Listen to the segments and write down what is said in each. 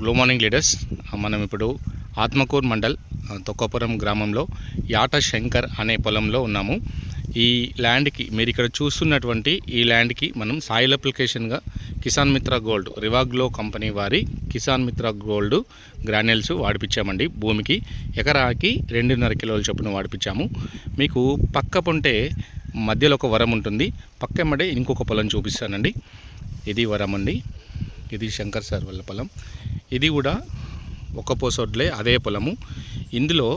Glow morning leaders మనం ఇప్పుడు ఆత్మకూర్ మండల్ తొక్కపురం గ్రామంలో యాట శంకర్ అనే పొలంలో ఉన్నాము. ఈ ల్యాండ్కి మీరు ఇక్కడ చూస్తున్నటువంటి ఈ ల్యాండ్కి మనం సాయిల్ అప్లికేషన్గా కిసాన్ మిత్ర గోల్డ్ రివాగ్లో కంపెనీ వారి కిసాన్ మిత్ర గోల్డ్ గ్రాన్యుల్స్ వాడిపించామండి భూమికి ఎకరాకి రెండున్నర కిలోల చొప్పున వాడిపించాము మీకు పక్క పొంటే మధ్యలో ఒక వరం ఉంటుంది. పక్క ఎమ్మడే ఇంకొక పొలం చూపిస్తానండి. ఇది వరం అండి ఇది శంకర్ సార్ వాళ్ళ పొలం. ఇది కూడా ఒక పోసొడ్లే అదే పొలము. ఇందులో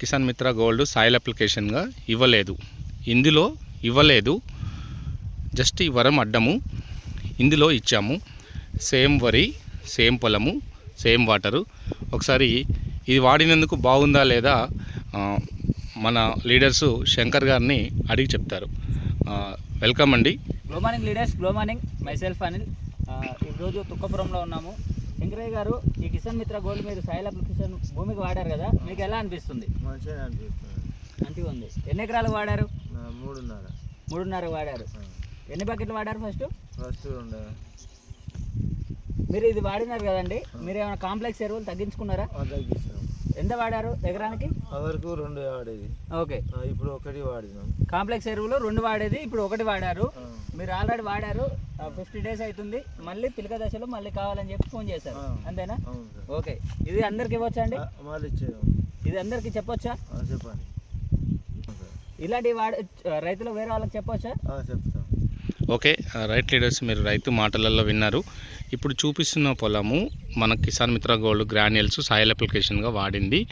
కిసాన్ మిత్ర గోల్డ్ సాయిల్ అప్లికేషన్గా ఇవ్వలేదు. ఇందులో ఇవ్వలేదు జస్ట్ ఈ వరం అడ్డము. ఇందులో ఇచ్చాము సేమ్ వరి సేమ్ పొలము సేమ్ వాటరు. ఒకసారి ఇది వాడినందుకు బాగుందా లేదా మన లీడర్స్ శంకర్ గారిని అడిగి చెప్తారు. వెల్కమ్ అండి. Good morning leaders good morning myself Anil ఈరోజు తుక్కపురంలో ఉన్నాము. వెంకరయ్య గారు ఈ కిసాన్ మిత్ర గోల్డ్ మీరు సాయిల్ అప్లికేషన్ భూమికి వాడారు కదా మీకు ఎలా అనిపిస్తుంది? మంచిగా అనిపిస్తుంది. మంచిగా ఉంది. ఎన్ని ఎకరాలు వాడారు? మూడున్నర. మూడున్నర వాడారు. ఎన్ని బకెట్లు వాడారు ఫస్ట్? ఫస్ట్ ఉండే. మీరు ఇది వాడినారు కదండి మీరు ఏమైనా కాంప్లెక్స్ ఎరువులు తగ్గించుకున్నారా? ఎంత వాడారు ఎకరానికి? వరకు రెండు వాడేది. ఓకే. ఇప్పుడు ఒకటి వాడినాం. కాంప్లెక్స్ ఎరువులు రెండు వాడేది ఇప్పుడు ఒకటి వాడారు. మీరు ఆల్రెడీ వాడారు ఫిఫ్టీ డేస్ అవుతుంది మళ్ళీ పిలక దశలో మళ్ళీ కావాలని చెప్పి ఫోన్ చేశారు. అంతేనా? అవును సార్. ఓకే. ఇది అందరికి ఇవ్వచ్చా అండి? ఇది అందరికి చెప్పొచ్చా? ఆ, చెప్పండి. ఇలాంటి వాడ రైతులు వేరే వాళ్ళకి చెప్పొచ్చా? ఆ, చెప్తాం. ఓకే. రైట్ లీడర్స్ మీరు రైతు మాటలలో విన్నారు. ఇప్పుడు చూపిస్తున్న పొలము మన Kisan Mitra gold granules soil అప్లికేషన్గా వాడింది.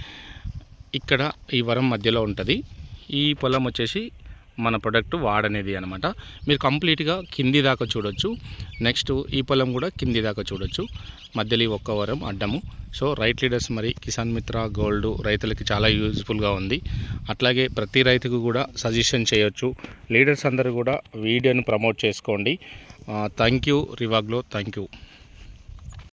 ఇక్కడ ఈ వరం మధ్యలో ఉంటుంది. ఈ పొలం వచ్చేసి మన ప్రొడక్ట్ వాడనేది అనమాట మీరు కంప్లీట్గా కింది దాకా చూడొచ్చు. నెక్స్ట్ ఈ పొలం కూడా కింది దాకా చూడొచ్చు. మధ్యలో ఈ ఒక్క వరం అడ్డము. సో రైట్ లీడర్స్ మరి కిసాన్ మిత్ర గోల్డ్ రైతులకి చాలా యూజ్ఫుల్గా ఉంది. అట్లాగే ప్రతి రైతుకు కూడా సజెషన్ చేయొచ్చు. లీడర్స్ అందరూ కూడా వీడియోని ప్రమోట్ చేసుకోండి. Thank you రివాగ్లో thank you